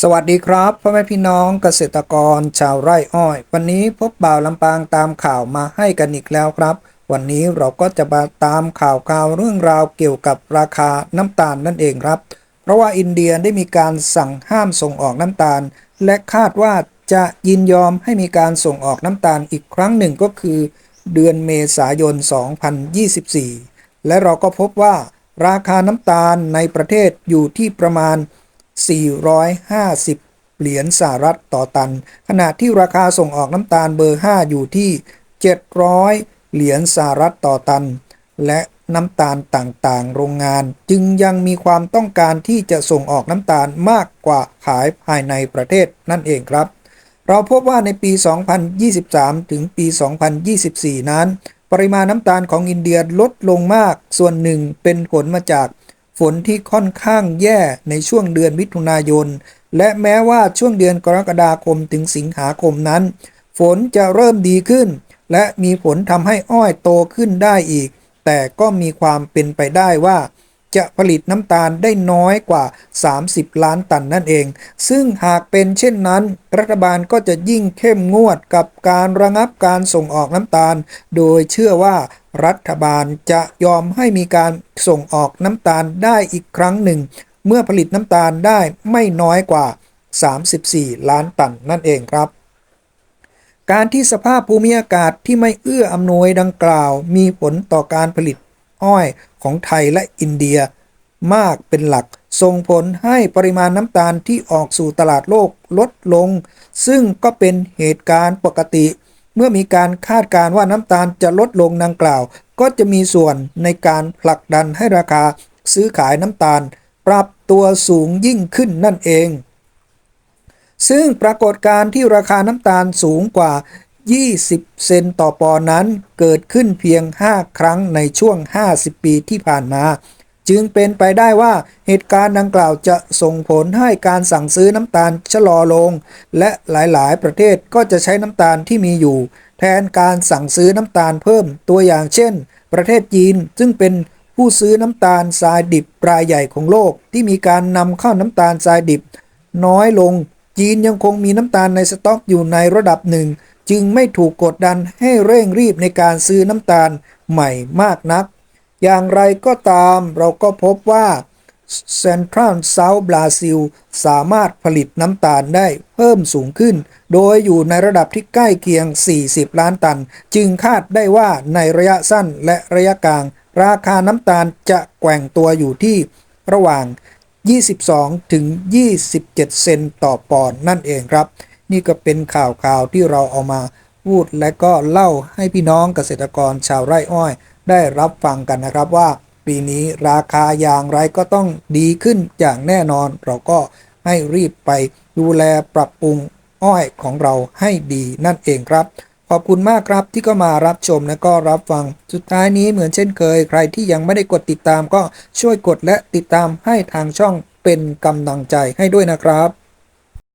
สวัสดีครับพ่อแม่พี่น้องเกษตรกรชาวไร่อ้อย วันนี้พบบ่าวลำปางตามข่าวมาให้กันอีกแล้วครับ วันนี้เราก็จะมาตามข่าวข่าวเรื่องราวเกี่ยวกับราคาน้ำตาลนั่นเองครับ เพราะว่าอินเดียได้มีการสั่งห้ามส่งออกน้ำตาล และคาดว่าจะยินยอมให้มีการส่งออกน้ำตาลอีกครั้งหนึ่งก็คือ เดือนเมษายน 2024 และเราก็พบว่าราคาน้ำตาลในประเทศอยู่ที่ประมาณ 450 เหรียญสหรัฐต่อตัน ขณะที่ราคาส่งออกน้ำตาลเบอร์ 5 อยู่ที่ 700 เหรียญสหรัฐต่อตัน และน้ำตาลต่างๆ โรงงาน จึงยังมีความต้องการที่จะส่งออกน้ำตาลมากกว่าขายภายในประเทศนั่นเองครับ เราพบว่าในปี 2023 ถึงปี 2024 นั้น ปริมาณน้ำตาลของอินเดียลดลงมาก ส่วนหนึ่งเป็นผลมาจาก ฝนที่ค่อนข้างแย่ในช่วงเดือนมิถุนายน และแม้ว่าช่วงเดือนกรกฎาคมถึงสิงหาคมนั้น ฝนจะเริ่มดีขึ้น และมีผลทำให้อ้อยโตขึ้นได้อีก แต่ก็มีความเป็นไปได้ว่า จะผลิตน้ำตาลได้น้อยกว่า 30 ล้านตันนั่นเอง ซึ่งหากเป็นเช่นนั้น รัฐบาลก็จะยิ่งเข้มงวดกับการระงับการส่งออกน้ำตาล โดยเชื่อว่า รัฐบาลจะยอมให้มีการส่งออกน้ำตาลได้อีกครั้งหนึ่ง เมื่อผลิตน้ำตาลได้ไม่น้อยกว่า 34 ล้านตันนั่นเองครับ การที่สภาพภูมิอากาศที่ไม่เอื้ออำนวยดังกล่าว มีผลต่อการผลิตอ้อยของไทยและอินเดีย มากเป็นหลักส่งผลให้ปริมาณน้ำตาลที่ออกสู่ตลาดโลกลดลง ซึ่งก็เป็นเหตุการณ์ปกติ เมื่อมีการคาดการณ์ว่าน้ำตาลจะลดลงดังกล่าว ก็จะมีส่วนในการผลักดันให้ราคาซื้อขายน้ำตาล ปรับตัวสูงยิ่งขึ้นนั่นเอง ซึ่งปรากฏการที่ราคาน้ำตาลสูงกว่า 20 เซนต์ต่อปอน์นั้นเกิดขึ้นเพียง 5 ครั้งในช่วง 50 ปีที่ผ่านมา จึงเป็นไปได้ว่าเหตุการณ์ดังกล่าวจะส่งผลให้การสั่งซื้อน้ำตาลชะลอลง และหลายๆ ประเทศก็จะใช้น้ำตาลที่มีอยู่ แทนการสั่งซื้อน้ำตาลเพิ่มตัวอย่างเช่น ประเทศจีนซึ่งเป็นผู้ซื้อน้ำตาลทรายดิบรายใหญ่ของโลก ที่มีการนำเข้าน้ำตาลทรายดิบ น้อยลง จีนยังคงมีน้ำตาลในสต็อกอยู่ในระดับหนึ่ง จึงไม่ถูกกดดันให้เร่งรีบในการซื้อน้ำตาลใหม่มากนัก อย่างไรก็ตามเราก็พบว่า Central South Brazil สามารถผลิตน้ำตาลได้เพิ่มสูงขึ้น โดยอยู่ในระดับที่ใกล้เคียง 40 ล้านตัน จึงคาดได้ว่าในระยะสั้นและระยะกลาง ราคาน้ำตาลจะแกว่งตัวอยู่ที่ระหว่าง 22 ถึง 27 เซนต์ต่อปอนด์นั่นเองครับ นี่ก็เป็นข่าวข่าวที่เราเอามาพูดและก็เล่าให้พี่น้องเกษตรกรชาวไร่อ้อย ได้รับฟังกันนะครับว่า ปีนี้ราคาอย่างไรก็ต้องดีขึ้นอย่างแน่นอน เราก็ให้รีบไปดูแลปรับปรุงอ้อยของเราให้ดีนั่นเองครับ ขอบคุณมากครับที่ก็มารับชมและก็รับฟัง สุดท้ายนี้เหมือนเช่นเคย ใครที่ยังไม่ได้กดติดตามก็ช่วยกดและติดตามให้ทางช่องเป็นกำลังใจให้ด้วยนะครับ